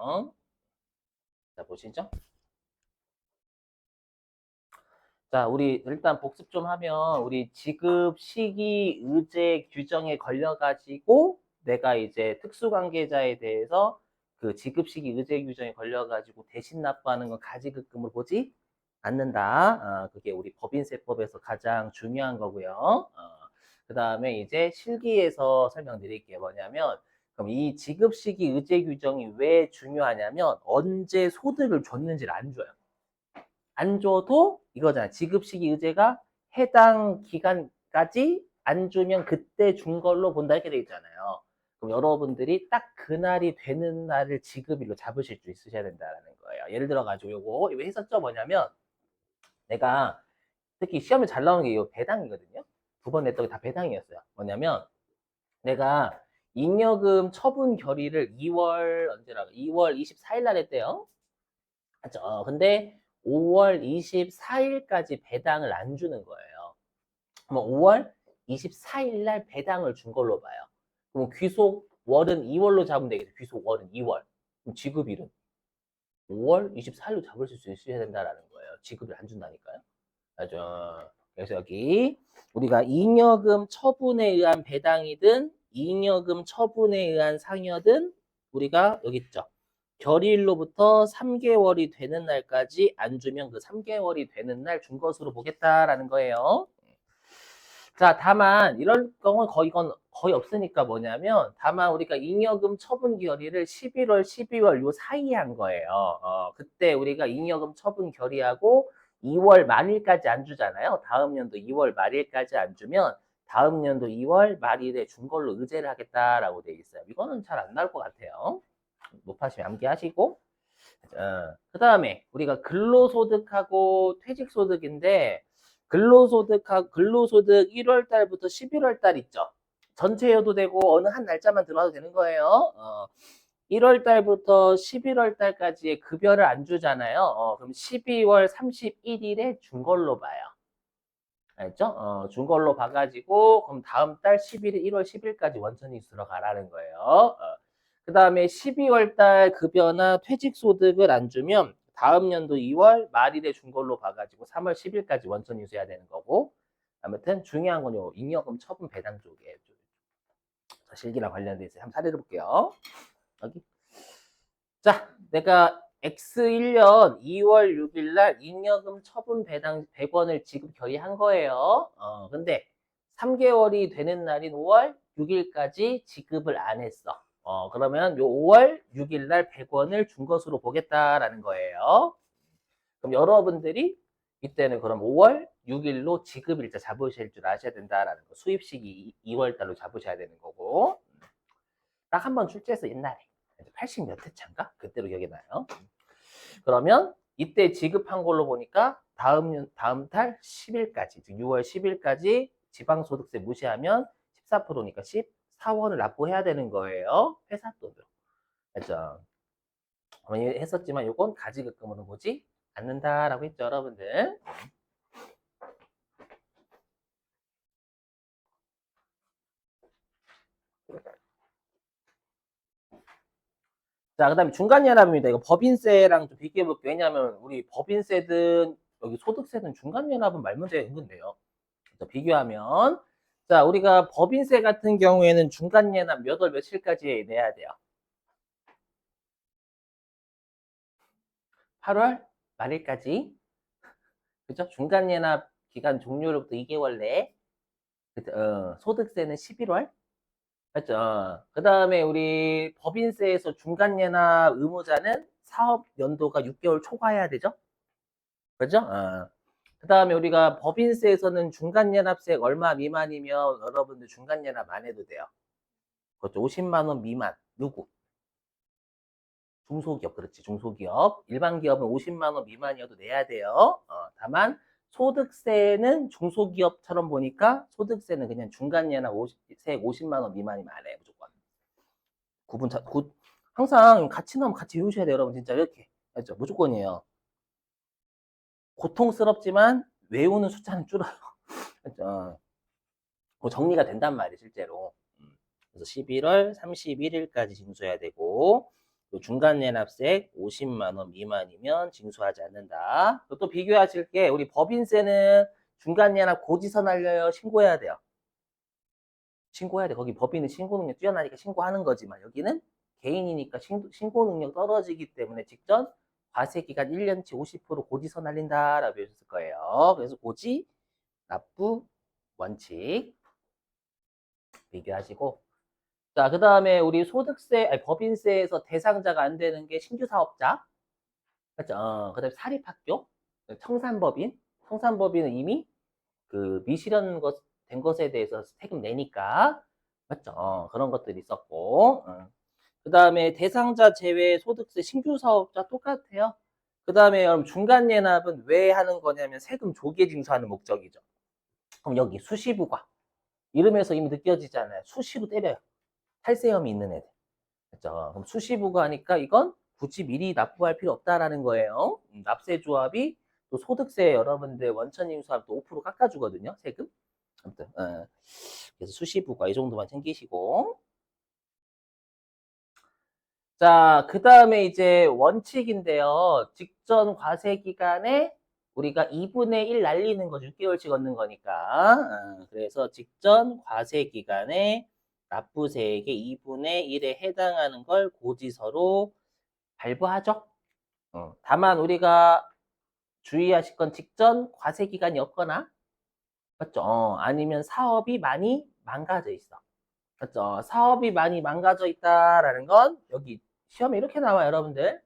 볼게요. 자, 보시죠. 자, 우리 일단 복습 좀 하면 우리 지급 시기 의제 규정에 걸려 가지고 내가 이제 특수 관계자에 대해서 그 지급 시기 의제 규정에 걸려 가지고 대신 납부하는 건 가지급금으로 보지 않는다. 아, 그게 우리 법인세법에서 가장 중요한 거고요. 그 다음에 이제 실기에서 설명드릴게요. 뭐냐면 그럼 이 지급 시기 의제 규정이 왜 중요하냐면 언제 소득을 줬는지를 안 줘요. 안 줘도 이거잖아. 지급 시기 의제가 해당 기간까지 안 주면 그때 준 걸로 본다 이렇게 돼 있잖아요. 그럼 여러분들이 딱 그날이 되는 날을 지급일로 잡으실 수 있으셔야 된다는 거예요. 예를 들어 가지고 요거 이거 했었죠 뭐냐면 내가 특히 시험에 잘 나오는 게 이 배당이거든요. 두 번 냈던 게 다 배당이었어요. 뭐냐면 내가 잉여금 처분 결의를 2월 언제라 2월 24일 날 했대요. 맞죠? 어, 근데 5월 24일까지 배당을 안 주는 거예요. 그럼 5월 24일 날 배당을 준 걸로 봐요. 그럼 귀속 월은 2월로 잡으면 되겠죠. 귀속 월은 2월. 그럼 지급일은 5월 24일로 잡을 수 있어야 된다라는 거예요. 지급을 안 준다니까요. 맞죠? 그래서 여기 우리가 잉여금 처분에 의한 배당이든 잉여금 처분에 의한 상여든 우리가 여기 있죠. 결의일로부터 3개월이 되는 날까지 안 주면 그 3개월이 되는 날 준 것으로 보겠다라는 거예요. 자, 다만 이런 경우는 거의 건 거의 없으니까 뭐냐면 다만 우리가 잉여금 처분 결의를 11월, 12월 요 사이에 한 거예요. 어, 그때 우리가 잉여금 처분 결의하고 2월 말일까지 안 주잖아요. 다음 연도 2월 말일까지 안 주면 다음 연도 2월 말일에 준 걸로 의제를 하겠다라고 돼 있어요. 이거는 잘 안 나올 것 같아요. 못하시면 암기하시고 어, 그 다음에 우리가 근로소득하고 퇴직소득인데 근로소득하고 근로소득 1월 달부터 11월 달 있죠. 전체여도 되고 어느 한 날짜만 들어와도 되는 거예요. 어, 1월 달부터 11월 달까지의 급여를 안 주잖아요. 어, 그럼 12월 31일에 준 걸로 봐요. 알죠? 어, 준 걸로 봐가지고 그럼 다음 달 11일, 1월 10일까지 원천 이 들어가라는 거예요. 어. 그 다음에 12월 달 급여나 퇴직 소득을 안 주면 다음 연도 2월 말일에 준 걸로 봐가지고 3월 10일까지 원천 이수해야 되는 거고 아무튼 중요한 건 요 잉여금 처분 배당 쪽에 자, 실기랑 관련돼 있어요. 한번 사례를 볼게요. 여기 자 내가 X1년 2월 6일 날 잉여금 처분 배당 100원을 지급 결의한 거예요. 어, 근데 3개월이 되는 날인 5월 6일까지 지급을 안 했어. 어, 그러면 요 5월 6일 날 100원을 준 것으로 보겠다라는 거예요. 그럼 여러분들이 이때는 그럼 5월 6일로 지급일자 잡으실 줄 아셔야 된다라는 거. 수입 시기 2월 달로 잡으셔야 되는 거고. 딱 한 번 출제해서 옛날에 80몇 회차인가? 그때로 기억이 나요. 그러면 이때 지급한 걸로 보니까 다음 년- 다음 달 10일까지, 즉 6월 10일까지 지방소득세 무시하면 14%니까 14원을 납부해야 되는 거예요. 회사 돈으로. 그죠? 했었지만 이건 가지급금으로 보지 않는다라고 했죠, 여러분들. 자, 그 다음에 중간 연합입니다. 이거 법인세랑 좀 비교해 볼게요. 왜냐하면 우리 법인세든 여기 소득세든 중간 연합은 말 문제가 은근데요. 자, 비교하면 자, 우리가 법인세 같은 경우에는 중간 연합 몇 월 며칠까지 내야 돼요? 8월 말일까지. 그죠? 중간 연합 기간 종료로부터 2개월 내에. 그죠? 어, 소득세는 11월. 맞죠? 그 다음에 우리 법인세에서 중간연합 의무자는 사업 연도가 6개월 초과해야 되죠? 그죠? 어. 그 다음에 우리가 법인세에서는 중간연합세 얼마 미만이면 여러분들 중간연합 안 해도 돼요. 그것도 50만원 미만. 누구? 중소기업, 그렇지. 중소기업. 일반 기업은 50만원 미만이어도 내야 돼요. 어, 다만 소득세는 중소기업처럼 보니까 소득세는 그냥 중간연합 50, 세액 50만 원 미만이면 안 해요. 무조건. 구분, 자, 구, 항상 같이 넣으면 같이 외우셔야 돼요. 여러분. 진짜 이렇게. 알죠? 무조건이에요. 고통스럽지만 외우는 숫자는 줄어요. 그죠? 그 정리가 된단 말이에요, 실제로. 음. 그래서 11월 31일까지 징수해야 되고, 또 중간예납세 50만 원 미만이면 징수하지 않는다. 또, 또 비교하실 게 우리 법인세는 중간예납 고지서 날려요. 신고해야 돼요. 신고해야 돼. 거기 법인은 신고 능력 뛰어나니까 신고하는 거지만 여기는 개인이니까 신, 신고 능력 떨어지기 때문에 직전 과세 기간 1년치 50% 고지서 날린다라고 배우셨을 거예요. 그래서 고지, 납부, 원칙 비교하시고 자, 그 다음에 우리 소득세, 아니, 법인세에서 대상자가 안 되는 게 신규 사업자. 그죠? 어, 그 다음에 사립학교, 청산법인. 청산법인은 이미 그 미실현 것, 된 것에 대해서 세금 내니까. 맞죠? 어, 그런 것들이 있었고. 그 다음에 대상자 제외 소득세 신규 사업자 똑같아요. 그 다음에 여러분 중간예납은 왜 하는 거냐면 세금 조계 징수하는 목적이죠. 그럼 여기 수시부가 이름에서 이미 느껴지잖아요. 수시로 때려요. 탈세험이 있는 애들. 그죠? 그럼 수시부가 하니까 이건 굳이 미리 납부할 필요 없다라는 거예요. 음, 납세 조합이 또 소득세 여러분들 원천 징수하면 또5% 깎아주거든요. 세금. 아무튼 어. 그래서 수시부가 이 정도만 챙기시고 자, 그 다음에 이제 원칙인데요. 직전 과세 기간에 우리가 2분의 1 날리는 거 6개월치 걷는 거니까. 어, 그래서 직전 과세 기간에 납부세액의 2분의 1에 해당하는 걸 고지서로 발부하죠. 어, 다만 우리가 주의하실 건 직전 과세 기간이 없거나 맞죠? 어, 아니면 사업이 많이 망가져 있어. 맞죠? 사업이 많이 망가져 있다라는 건 여기 시험에 이렇게 나와요, 여러분들.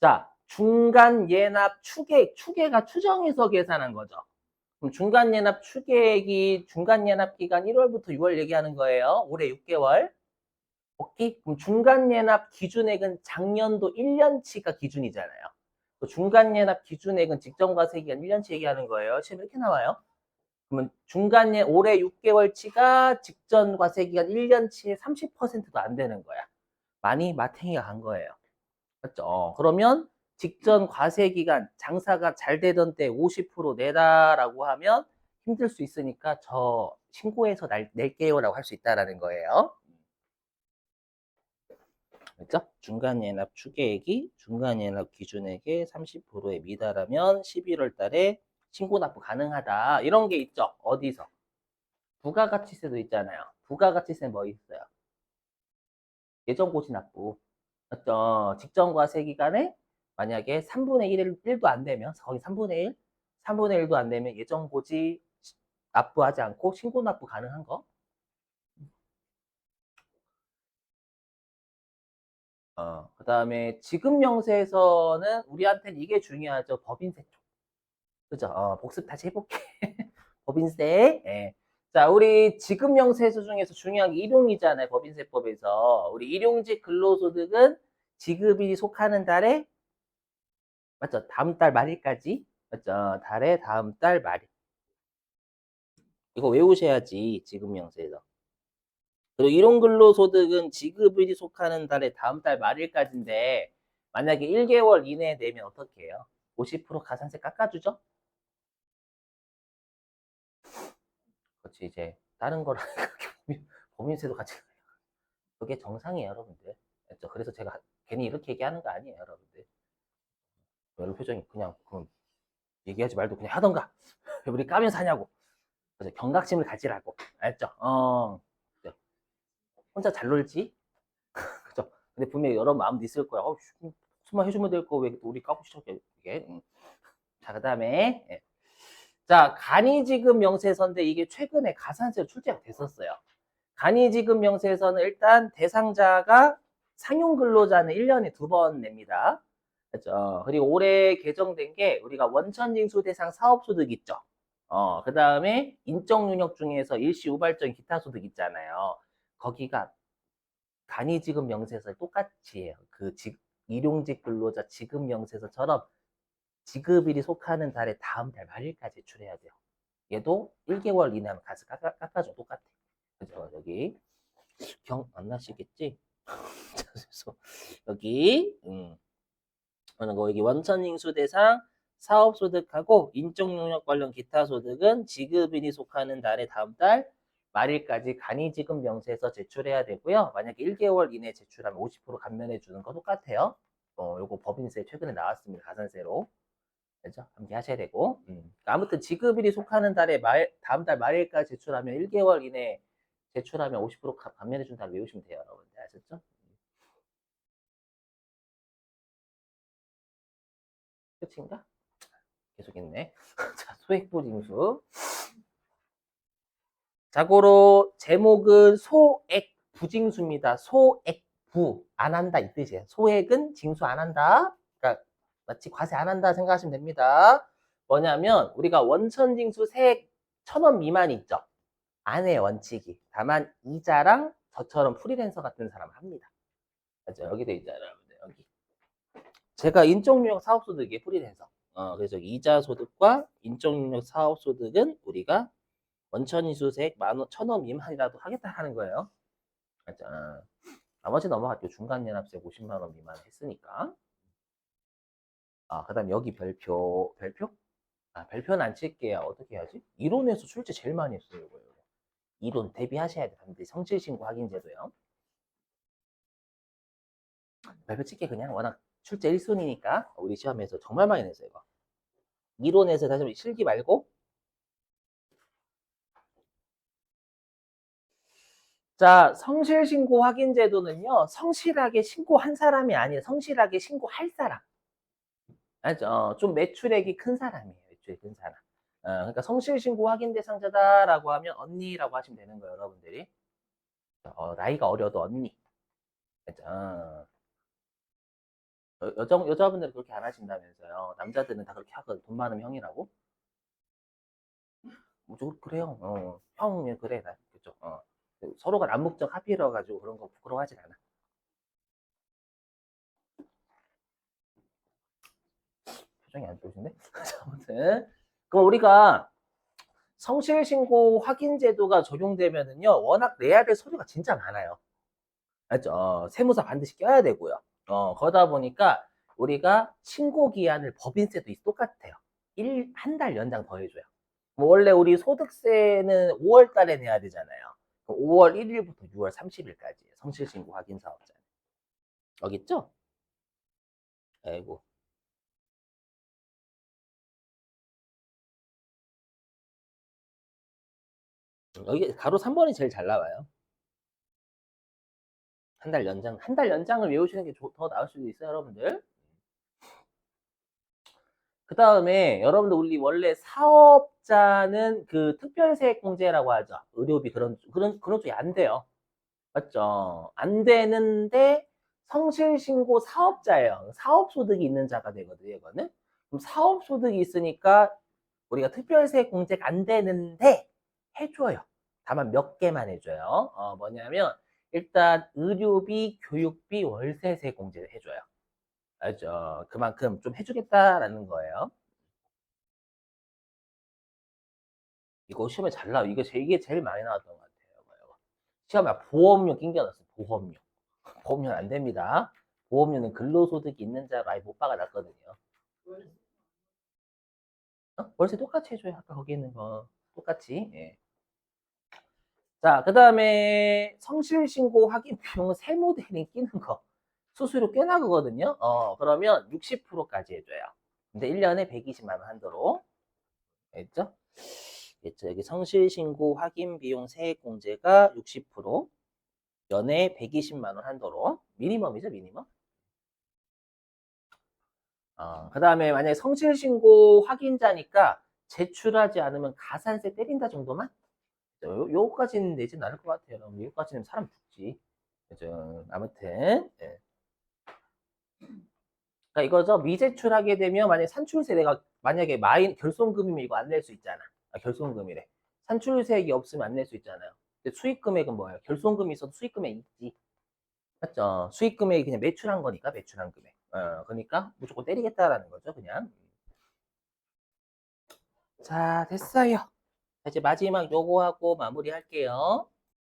자, 중간 예납 추계액, 추계가 추정해서 계산한 거죠. 그럼 중간 예납 추계액이 중간 예납 기간 1월부터 6월 얘기하는 거예요. 올해 6개월. 오케이? 그럼 중간 예납 기준액은 작년도 1년치가 기준이잖아요. 또 중간 예납 기준액은 직전 과세 기간 1년치 얘기하는 거예요. 지금 이렇게 나와요. 그러면 중간 예 올해 6개월치가 직전 과세 기간 1년치의 30%도 안 되는 거야. 많이 마탱이가 간 거예요. 맞죠? 어, 그러면 직전 과세 기간 장사가 잘 되던 때 50% 내다라고 하면 힘들 수 있으니까 저 신고해서 날, 낼게요라고 할 수 있다라는 거예요. 그렇죠? 중간 예납 추계액이 중간 예납 기준액의 30%에 미달하면 11월 달에 신고 납부 가능하다. 이런 게 있죠. 어디서? 부가가치세도 있잖아요. 부가가치세 뭐 있어요? 예전 고지 납부. 맞죠? 직전 과세 기간에 만약에 3분의 1, 1도 안 되면 거기 3분의 1, 3분의 1도 안 되면 예전 고지 납부하지 않고 신고 납부 가능한 거. 어, 그 다음에 지급 명세에서는 우리한테는 이게 중요하죠. 법인세 쪽. 그죠? 어, 복습 다시 해볼게. 법인세. 예. 자, 우리 지급 명세서 중에서 중요한 게 일용이잖아요. 법인세법에서. 우리 일용직 근로소득은 지급이 속하는 달에 맞죠? 다음 달 말일까지. 맞죠? 달에 다음 달 말일. 이거 외우셔야지. 지급 명세에서. 그리고 일용 근로소득은 지급일이 속하는 달에 다음 달 말일까지인데 만약에 1개월 이내에 내면 어떻게 해요? 50% 가산세 깎아주죠? 그렇지 이제 다른 거랑 법인세도 같이 그게 정상이에요 여러분들? 그래서 제가 괜히 이렇게 얘기하는 거 아니에요 여러분들 여러분 표정이 그냥 그럼 얘기하지 말고 그냥 하던가 왜 우리 까면서 하냐고 그래서 경각심을 가지라고 알죠? 어 네. 혼자 잘 놀지 그죠? 근데 분명히 여러 마음도 있을 거야 어, 수만 해주면 될 거 왜 우리 까고 시작해 이게 응. 자, 그 다음에, 예. 자, 간이지급 명세서인데 이게 최근에 가산세로 출제가 됐었어요. 간이지급 명세서는 일단 대상자가 상용 근로자는 1년에 두 번 냅니다. 그죠? 그리고 올해 개정된 게 우리가 원천징수 대상 사업소득 있죠. 어, 그 다음에 인적 능력 중에서 일시 우발적 기타 소득 있잖아요. 거기가 간이 지급 명세서 똑같이 해요. 그 직, 일용직 근로자 지급 명세서처럼 지급일이 속하는 달에 다음 달 말일까지 제출해야 돼요. 얘도 1개월 이내면 가서 깎아, 깎아줘. 똑같아. 그죠? 여기. 경, 안 나시겠지? 여기, 음. 어느 거, 여기 원천 징수 대상 사업 소득하고 인적 능력 관련 기타 소득은 지급일이 속하는 달에 다음 달 말일까지 간이 지급 명세서 제출해야 되고요. 만약에 1개월 이내 제출하면 50% 감면해 주는 거 똑같아요. 어, 요거 법인세 최근에 나왔습니다. 가산세로. 그죠? 함께 하셔야 되고. 음. 아무튼 지급일이 속하는 달에 말, 다음 달 말일까지 제출하면 1개월 이내 제출하면 50% 가- 감면해 준다고 외우시면 돼요. 여러분들. 아셨죠? 끝인가? 계속 있네. 자, 소액부 징수. 자고로 제목은 소액 부징수입니다. 소액부 안 한다 이 뜻이에요. 소액은 징수 안 한다. 그러니까 마치 과세 안 한다 생각하시면 됩니다. 뭐냐면 우리가 원천 징수 세액 천원 미만 있죠. 안에 원칙이. 다만 이자랑 저처럼 프리랜서 같은 사람은 합니다. 맞죠? 여기 돼 있잖아요. 제가 인적능력 사업소득이 프리랜서. 어, 그래서 이자 소득과 인적능력 사업소득은 우리가 원천인수세액 만원, 천원 미만이라도 하겠다 하는 거예요. 어. 나머지 넘어갈게요. 중간연합세 50만 원 미만 했으니까. 아, 그 다음 여기 별표, 별표? 아, 별표는 안 칠게요. 어떻게 해야지? 이론에서 출제 제일 많이 했어요, 이거. 이론 대비하셔야 돼요. 반드시 성실신고 확인제도요. 별표 칠게 그냥 워낙 출제 1순위니까 우리 시험에서 정말 많이 냈어요, 이거. 이론에서 다시 한번 실기 말고 자, 성실신고 확인 제도는요, 성실하게 신고한 사람이 아니에요. 성실하게 신고할 사람. 알죠? 어, 좀 매출액이 큰 사람이에요. 매출액이 큰 사람. 어, 그러니까 성실신고 확인 대상자다라고 하면 언니라고 하시면 되는 거예요, 여러분들이. 어, 나이가 어려도 언니. 알죠? 어. 여, 여자, 여자분들은 그렇게 안 하신다면서요. 남자들은 다 그렇게 하거든. 돈 많으면 형이라고. 뭐, 저, 그래요. 어, 형, 그래. 나, 그죠. 어. 서로가 남북적 합의라 가지고 그런 거 부끄러워하진 않아. 표정이 안 좋으신데? 자, 아무튼 그럼 우리가 성실 신고 확인 제도가 적용되면은요 워낙 내야 될 서류가 진짜 많아요. 맞죠? 어, 세무사 반드시 껴야 되고요. 어, 그러다 보니까 우리가 신고 기한을 법인세도 똑같아요. 한 달 연장 더 해줘요. 뭐 원래 우리 소득세는 5월 달에 내야 되잖아요. 5월 1일부터 6월 30일까지 성실신고 확인 사업자. 여기 있죠? 아이고. 여기 가로 3번이 제일 잘 나와요. 한 달 연장, 한 달 연장을 외우시는 게 더 나을 수도 있어요, 여러분들. 그 다음에 여러분들 우리 원래 사업자는 그 특별세액공제라고 하죠. 의료비 그런 그런 그런 쪽이 안 돼요. 맞죠? 안 되는데 성실신고 사업자예요. 사업소득이 있는 자가 되거든요. 이거는 그럼 사업소득이 있으니까 우리가 특별세액공제가 안 되는데 해줘요. 다만 몇 개만 해줘요. 어, 뭐냐면 일단 의료비, 교육비, 월세세 공제를 해줘요. 알죠? 그만큼 좀 해주겠다라는 거예요. 이거 시험에 잘 나와. 이게, 제, 이게 제일 많이 나왔던 것 같아요. 이거. 시험에 보험료 낑겨놨어. 보험료. 보험료는 안 됩니다. 보험료는 근로소득이 있는 자로 아예 못 박아놨거든요. 어? 월세 똑같이 해줘요. 아까 거기 있는 거. 똑같이. 예. 자, 그 다음에 성실신고 확인 비용은 세무대리 끼는 거. 수수료 꽤 나가거든요. 어, 그러면 60%까지 해줘요. 근데 1년에 120만원 한도로. 알겠죠? 알겠죠? 여기 성실신고 확인 비용 세액공제가 60%. 연에 120만원 한도로. 미니멈이죠, 미니멈. 어, 그 다음에 만약에 성실신고 확인자니까 제출하지 않으면 가산세 때린다 정도만? 요, 요까지는 내진 않을 것 같아요. 여러분. 요까지는 사람 죽지. 그죠? 아무튼. 예. 그러니까 이거죠. 미제출하게 되면 만약에 산출세 내가 만약에 마인 결손금이면 이거 안 낼 수 있잖아. 아, 결손금이래. 산출세액이 없으면 안 낼 수 있잖아요. 근데 수익금액은 뭐예요? 결손금이 있어도 수익금액 있지. 맞죠? 수익금액이 그냥 매출한 거니까 매출한 금액. 어, 그러니까 무조건 때리겠다라는 거죠, 그냥. 자, 됐어요. 자, 이제 마지막 요거 하고 마무리 할게요.